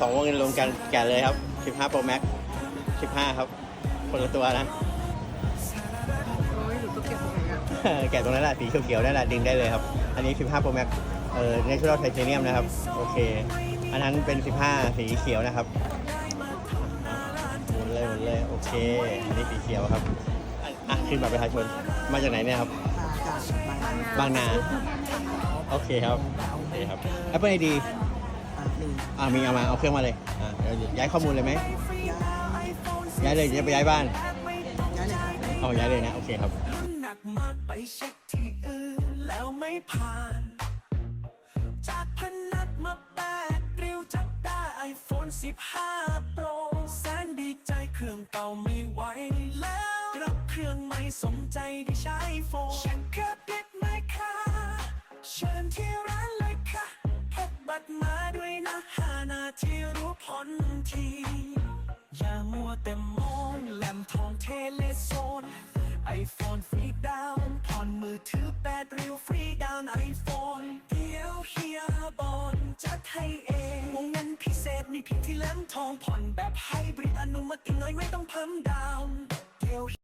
สองวงเงินรวมกันแกะเลยครับ 15 Pro Max 15 ครับ คนละตัวนะ โอ้ยหนูต้องเก็บตรงไหนอะแกะตรงนั้นแหละสีเขียวๆนั่นแหละดึงได้เลยครับ อันนี้ 15 Pro Max เอ่อ Natural Titanium นะครับ โอเค อันนั้นเป็น 15 สีเขียวนะครับหมุนเลยหมุนเลย โอเค อันนี้สีเขียวครับ อะอะขึ้นบัตรประชาชน มาจากไหนเนี่ยครับ มาจากบางนา บางนา โอเคครับ โอเคครับ Apple ID อ่าหนึ่งอ่ามีเอามาเอาเครื่องมาเลยอ่าเดี๋ยวย้ายข้อมูลเลยไหมย้ายเลยจะไปย้ายบ้านย้ายเลยครับเอาย้ายเลยนะโอเคครับหนักมากไปเช็คที่อื่นแล้วไม่ผ่าน จากพนักมาแปดริ้วจับได้ไอโฟน15 Pro แสนดีใจเครื่องเก่าไม่ไหวแล้วรับเครื่องใหม่สมใจได้ใช้โฟนฉันก็ติดไหมคะเชิญที่ร้านเลยค่ะพกบัตรมาด้วย นะห้านาทีรู้ผลที อย่ามัวแต่มองแหลมทองเทเลโซนไอโฟนฟรีดาวน์ผ่อนมือถือแปดริ้วฟรีดาวน์ไอโฟนเดี๋ยวเฮียบอลจัดให้เองวงเงินพิเศษมีเพียงที่แหลมทองผ่อนแบบไฮบริดอนุมัติน้อยไม่ต้องเพิ่มดาวน์เดี๋ยว